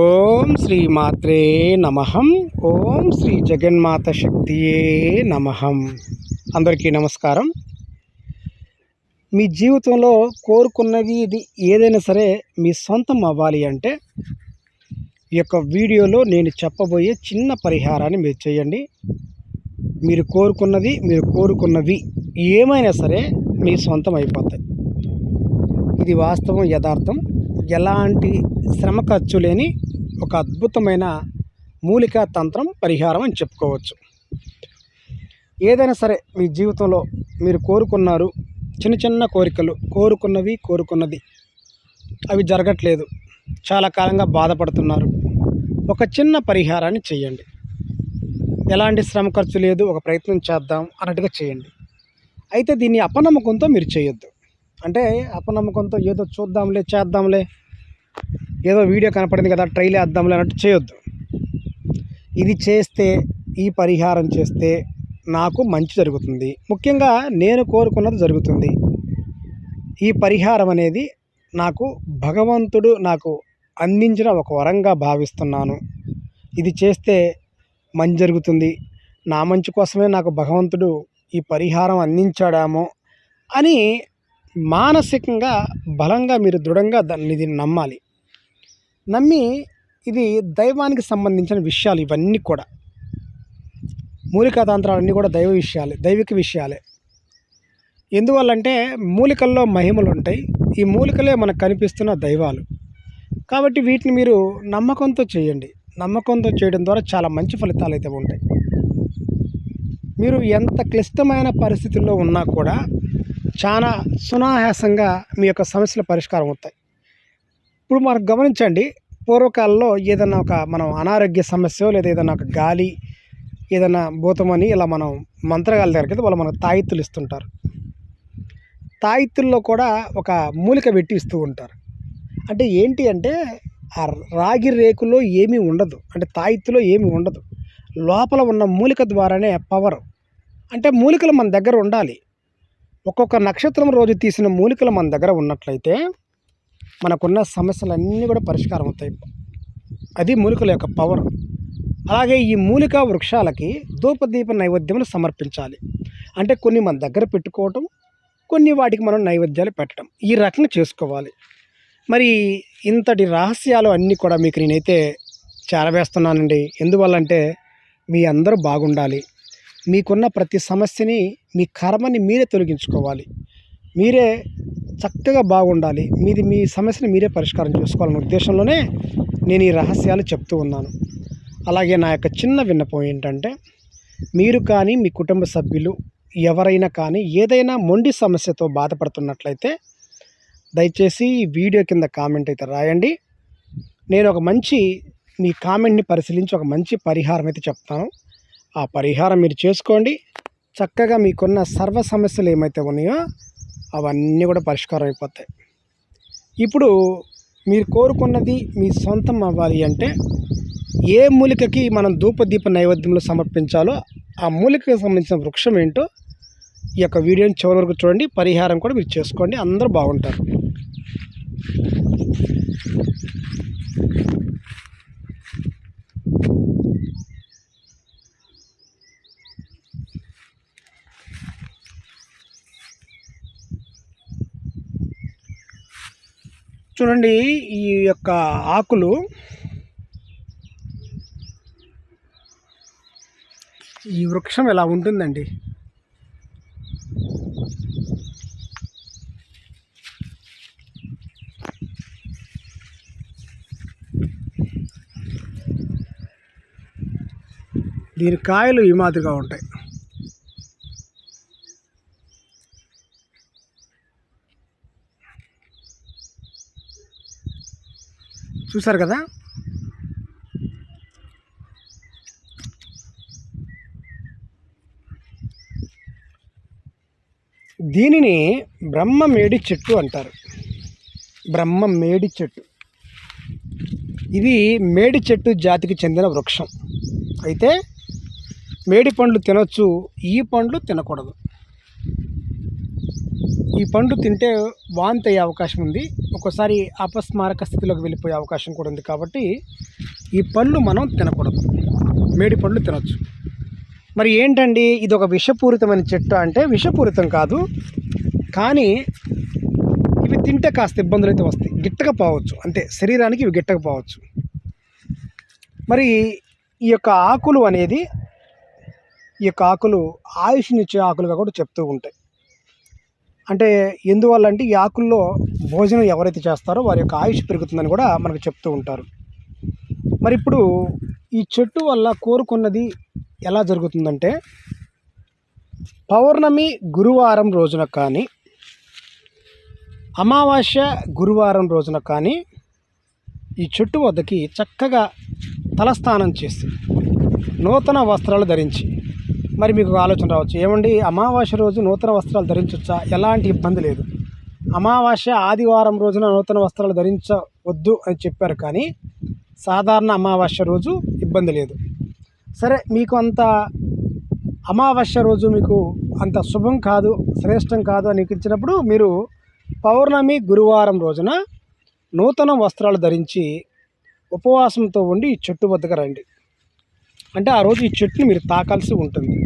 ఓం శ్రీ మాత్రే నమహం ఓం శ్రీ జగన్మాత శక్తియే నమహం అందరికీ నమస్కారం. మీ జీవితంలో కోరుకున్నది ఇది ఏదైనా సరే మీ సొంతం అవ్వాలి అంటే ఈ యొక్క వీడియోలో నేను చెప్పబోయే చిన్న పరిహారాన్ని మీరు చేయండి. మీరు కోరుకున్నది మీరు కోరుకున్నవి ఏమైనా సరే మీ సొంతం అయిపోతాయి. ఇది వాస్తవం యథార్థం. ఎలాంటి శ్రమ ఖర్చు లేని ఒక అద్భుతమైన మూలికా తంత్రం పరిహారం అని చెప్పుకోవచ్చు. ఏదైనా సరే మీ జీవితంలో మీరు కోరుకున్నారు చిన్న చిన్న కోరికలు కోరుకున్నవి కోరుకున్నది అవి జరగట్లేదు చాలా కాలంగా బాధపడుతున్నారు. ఒక చిన్న పరిహారాన్ని చేయండి. ఎలాంటి శ్రమ ఖర్చు లేదు ఒక ప్రయత్నం చేద్దాం అన్నట్టుగా చేయండి. అయితే దీన్ని అపనమ్మకంతో మీరు చేయొద్దు. అంటే అపనమ్మకంతో ఏదో చూద్దాంలే చేద్దాంలే ఏదో వీడియో కనపడింది కదా ట్రైల్ వేద్దాంలే అన్నట్టు చేయొద్దు. ఇది చేస్తే ఈ పరిహారం చేస్తే నాకు మంచి జరుగుతుంది. ముఖ్యంగా నేను కోరుకున్నది జరుగుతుంది. ఈ పరిహారం అనేది నాకు భగవంతుడు నాకు అందించిన ఒక వరంగా భావిస్తున్నాను. ఇది చేస్తే మంచి జరుగుతుంది. నా మంచి కోసమే నాకు భగవంతుడు ఈ పరిహారం అందించాడామో అని మానసికంగా బలంగా మీరు దృఢంగా దాన్ని ఇది నమ్మాలి. నమ్మి ఇది దైవానికి సంబంధించిన విషయాలు ఇవన్నీ కూడా. మూలికా తంత్రాలన్నీ కూడా దైవ విషయాలే దైవిక విషయాలే. ఎందువల్లంటే మూలికల్లో మహిమలు ఉంటాయి ఈ మూలికలే మనకు కనిపిస్తున్న దైవాలు. కాబట్టి వీటిని మీరు నమ్మకంతో చేయండి. నమ్మకంతో చేయడం ద్వారా చాలా మంచి ఫలితాలు అయితే ఉంటాయి. మీరు ఎంత క్లిష్టమైన పరిస్థితుల్లో ఉన్నా కూడా చాలా సునాయాసంగా మీ యొక్క సమస్యల పరిష్కారం అవుతాయి. ఇప్పుడు మనం గమనించండి పూర్వకాలంలో ఏదైనా ఒక మనం అనారోగ్య సమస్య లేదా ఏదైనా ఒక గాలి ఏదైనా భూతమని ఇలా మనం మంత్రగాల దగ్గరికి వాళ్ళు మనకు తాయిత్తులు ఇస్తుంటారు. తాయిత్తుల్లో కూడా ఒక మూలిక పెట్టి ఇస్తూ ఉంటారు. అంటే ఏంటి అంటే ఆ రాగి రేకులో ఏమీ ఉండదు. అంటే తాయిత్తులో ఏమీ ఉండదు. లోపల ఉన్న మూలిక ద్వారానే పవర్. అంటే మూలికలు మన దగ్గర ఉండాలి. ఒక్కొక్క నక్షత్రం రోజు తీసిన మూలికలు మన దగ్గర ఉన్నట్లయితే మనకున్న సమస్యలన్నీ కూడా పరిష్కారం అవుతాయి. అది మూలికల యొక్క పవర్ అలాగే ఈ మూలిక వృక్షాలకి ధూపదీప నైవేద్యములు సమర్పించాలి. అంటే కొన్ని మన దగ్గర పెట్టుకోవటం కొన్ని వాటికి మనం నైవేద్యాలు పెట్టడం. ఈ రకంగా చేసుకోవాలి. మరి ఇంతటి రహస్యాలు అన్నీ కూడా మీకు నేనైతే చేరవేస్తున్నానండి. ఎందువల్లంటే మీ అందరూ బాగుండాలి. మీకున్న ప్రతి సమస్యని మీ కర్మని మీరే తొలగించుకోవాలి. మీరే చక్కగా బాగుండాలి. మీది మీ సమస్యని మీరే పరిష్కారం చేసుకోవాలనే ఉద్దేశంలోనే నేను ఈ రహస్యాలు చెప్తూ ఉన్నాను. అలాగే నా యొక్క చిన్న విన్నపం ఏంటంటే మీరు కానీ మీ కుటుంబ సభ్యులు ఎవరైనా కానీ ఏదైనా మొండి సమస్యతో బాధపడుతున్నట్లయితే దయచేసి ఈ వీడియో కింద కామెంట్ అయితే రాయండి. నేను ఒక మంచి మీ కామెంట్ని పరిశీలించి ఒక మంచి పరిహారం అయితే చెప్తాను. ఆ పరిహారం మీరు చేసుకోండి. చక్కగా మీకున్న సర్వ సమస్యలు ఏమైతే ఉన్నాయో అవన్నీ కూడా పరిష్కారం అయిపోతాయి. ఇప్పుడు మీరు కోరుకున్నది మీ సొంతం అవ్వాలి అంటే ఏ మూలికకి మనం ధూపదీప నైవేద్యంలో సమర్పించాలో ఆ మూలికకి సంబంధించిన వృక్షం ఏంటో ఈ యొక్క వీడియోని చివరి వరకు చూడండి. పరిహారం కూడా మీరు చేసుకోండి. అందరూ బాగుంటారు. చూడండి ఈ యొక్క ఆకులు. ఈ వృక్షం ఇలా ఉంటుందండి? దీని కాయలు ఈ మాదిరిగా ఉంటాయి. చూసారు కదా? దీనిని బ్రహ్మ మేడి చెట్టు అంటారు. బ్రహ్మ మేడి చెట్టు. ఇది మేడి చెట్టు జాతికి చెందిన వృక్షం. అయితే మేడి పండ్లు తినొచ్చు ఈ పండ్లు తినకూడదు. ఈ పండు తింటే వాంతి అయ్యే అవకాశం ఉంది. ఒక్కోసారి అపస్మారక స్థితిలోకి వెళ్ళిపోయే అవకాశం కూడా ఉంది కాబట్టి ఈ పళ్ళు మనం తినకూడదు. మేడి పళ్ళు తినొచ్చు. మరి ఏంటండి? ఇది ఒక విషపూరితమైన చెట్టు అంటే విషపూరితం కాదు. కానీ ఇవి తింటే కాస్త ఇబ్బందులు అయితే వస్తాయి. గిట్టకపోవచ్చు అంతే శరీరానికి ఇవి గిట్టకపోవచ్చు మరి ఈ యొక్క ఆకులు అనేది ఈ యొక్క ఆకులు ఆయుష్నిచ్చే ఆకులుగా కూడా చెప్తూ ఉంటాయి. అంటే ఎందువల్ల అంటే ఈ ఆకుల్లో భోజనం ఎవరైతే చేస్తారో వారి యొక్క ఆయుష్ పెరుగుతుందని కూడా మనకు చెప్తూ ఉంటారు. మరి ఇప్పుడు ఈ చెట్టు వల్ల కోరుకున్నది ఎలా జరుగుతుందంటే పౌర్ణమి గురువారం రోజున కానీ అమావాస్య గురువారం రోజున కానీ ఈ చెట్టు వద్దకి చక్కగా తలస్నానం చేసి నూతన వస్త్రాలు ధరించి మరి మీకు ఆలోచన రావచ్చు. ఏమండి అమావాస్య రోజు నూతన వస్త్రాలు ధరించవచ్చా ఎలాంటి ఇబ్బంది లేదు. అమావాస్య ఆదివారం రోజున నూతన వస్త్రాలు ధరించవద్దు అని చెప్పారు కానీ సాధారణ అమావాస్య రోజు ఇబ్బంది లేదు. సరే మీకు అంత అమావాస్య రోజు మీకు అంత శుభం కాదు శ్రేష్టం కాదు అని ఇచ్చినప్పుడు మీరు పౌర్ణమి గురువారం రోజున నూతన వస్త్రాలు ధరించి ఉపవాసంతో ఉండి చెట్టు వద్దకు రండి. అంటే ఆ రోజు ఈ చెట్టుని మీరు తాకాల్సి ఉంటుంది.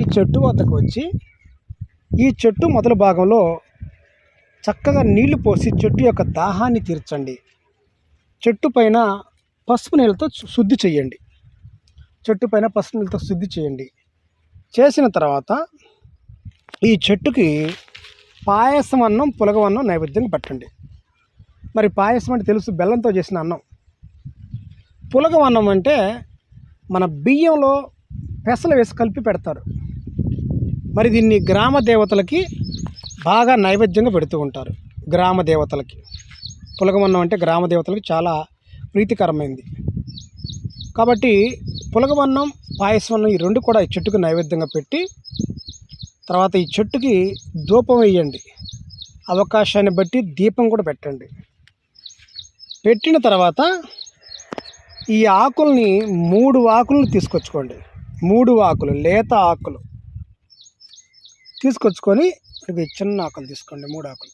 ఈ చెట్టు వద్దకు వచ్చి ఈ చెట్టు మొదల భాగంలో చక్కగా నీళ్ళు పోసి చెట్టు యొక్క దాహాన్ని తీర్చండి. చెట్టు పైన పసుపు నీళ్ళతో శుద్ధి చేయండి. చెట్టు పైన పసుపు నీళ్ళతో శుద్ధి చేయండి. చేసిన తర్వాత ఈ చెట్టుకి పాయసం అన్నం పులగవన్నం నైవేద్యం పెట్టండి. మరి పాయసం అంటే తెలుసు బెల్లంతో చేసిన అన్నం. పులగవన్నం అంటే మన బియ్యంలో పెసలు వేసి కలిపి పెడతారు. మరి దీన్ని గ్రామ దేవతలకి బాగా నైవేద్యంగా పెడుతూ ఉంటారు. గ్రామ దేవతలకి. పులగమన్నం అంటే గ్రామ దేవతలకి చాలా ప్రీతికరమైంది. కాబట్టి పులగమన్నం పాయసమన్నం ఈ రెండు కూడా ఈ చెట్టుకు నైవేద్యంగా పెట్టి తర్వాత ఈ చెట్టుకి ధూపం వేయండి. అవకాశాన్ని బట్టి దీపం కూడా పెట్టండి. పెట్టిన తర్వాత ఈ ఆకుల్ని మూడు ఆకులను తీసుకొచ్చుకోండి. మూడు ఆకులు లేత ఆకులు. తీసుకొచ్చుకొని ఇవి చిన్న ఆకులు తీసుకోండి మూడు ఆకులు.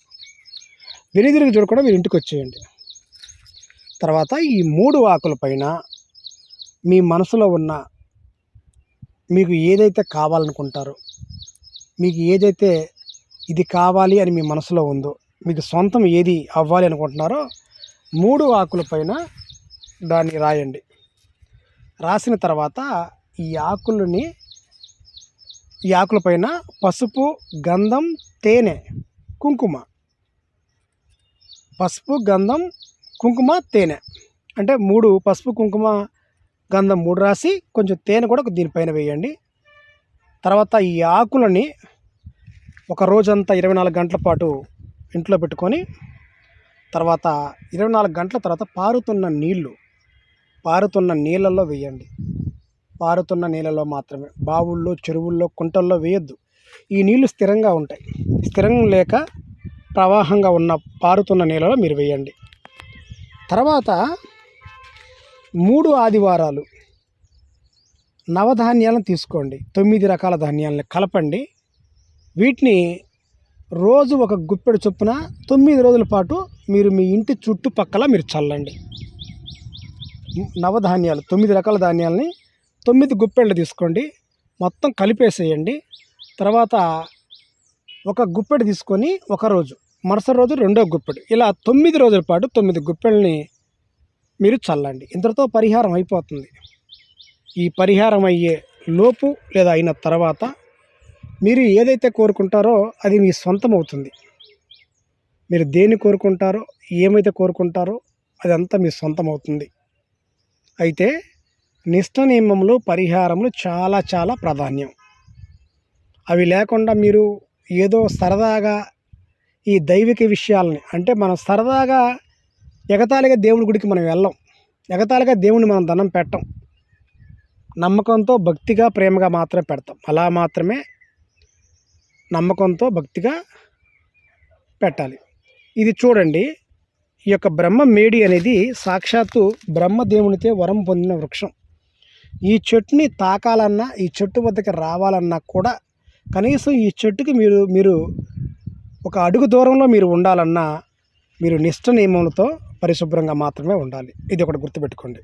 వెనుదిరిగి చూడకుండా మీరు ఇంటికి వచ్చేయండి. తర్వాత ఈ మూడు ఆకుల పైన మీ మనసులో ఉన్న మీకు ఏదైతే కావాలనుకుంటారో మీకు ఏదైతే ఇది కావాలి అని మీ మనసులో ఉందో మీకు సొంతం ఏది అవ్వాలి అనుకుంటున్నారో మూడు ఆకుల పైన దాన్ని రాయండి. రాసిన తర్వాత ఈ ఆకులని ఈ ఆకుల పైన పసుపు గంధం తేనె కుంకుమ. పసుపు గంధం కుంకుమ తేనె. అంటే మూడు పసుపు కుంకుమ గంధం మూడు రాసి కొంచెం తేనె కూడా దీనిపైన వేయండి. తర్వాత ఈ ఆకులని ఒక రోజంతా ఇరవై నాలుగు గంటల పాటు ఇంట్లో పెట్టుకొని తర్వాత ఇరవై నాలుగు గంటల తర్వాత పారుతున్న నీళ్ళు పారుతున్న నీళ్ళల్లో వేయండి. పారుతున్న నీళ్ళలో మాత్రమే. బావుల్లో చెరువుల్లో కుంటల్లో వేయొద్దు. ఈ నీళ్ళు స్థిరంగా ఉంటాయి. స్థిరం లేక ప్రవాహంగా ఉన్న పారుతున్న నీళ్ళలో మీరు వేయండి. తర్వాత మూడు ఆదివారాలు నవధాన్యాలను తీసుకోండి. తొమ్మిది రకాల ధాన్యాలను కలపండి. వీటిని రోజు ఒక గుప్పెడు చొప్పున తొమ్మిది రోజుల పాటు మీరు మీ ఇంటి చుట్టుపక్కల మీరు చల్లండి. నవధాన్యాలు తొమ్మిది రకాల ధాన్యాలని తొమ్మిది గుప్పెళ్ళు తీసుకోండి. మొత్తం కలిపేసేయండి. తర్వాత ఒక గుప్పెడు తీసుకొని ఒక రోజు మరుసటి రోజు రెండో గుప్పెడు. ఇలా తొమ్మిది రోజుల పాటు తొమ్మిది గుప్పెళ్ళని మీరు చల్లండి. ఇంతటితో పరిహారం అయిపోతుంది. ఈ పరిహారం అయ్యే లోపు లేదా అయిన తర్వాత మీరు ఏదైతే కోరుకుంటారో అది మీ సొంతం అవుతుంది మీరు దేన్ని కోరుకుంటారో ఏమైతే కోరుకుంటారో అదంతా మీ సొంతం అవుతుంది అయితే నిష్ట నియమంలో పరిహారములు చాలా చాలా ప్రాధాన్యం. అవి లేకుండా మీరు ఏదో సరదాగా ఈ దైవిక విషయాలని అంటే మనం సరదాగా ఎగతాళిగా దేవుడి గుడికి మనం వెళ్ళం ఎగతాళిగా దేవుని మనం దండం పెట్టం నమ్మకంతో భక్తిగా ప్రేమగా మాత్రమే పెడతాం. అలా మాత్రమే నమ్మకంతో భక్తిగా పెట్టాలి. ఇది చూడండి ఈ యొక్క బ్రహ్మ మేడి అనేది సాక్షాత్తు బ్రహ్మదేవునితే వరం పొందిన వృక్షం. ఈ చెట్టుని తాకాలన్నా ఈ చెట్టు వద్దకు రావాలన్నా కూడా కనీసం ఈ చెట్టుకి మీరు మీరు ఒక అడుగు దూరంలో మీరు ఉండాలన్నా మీరు నిష్ట నియమములతో పరిశుభ్రంగా మాత్రమే ఉండాలి. ఇది ఒకటి గుర్తుపెట్టుకోండి.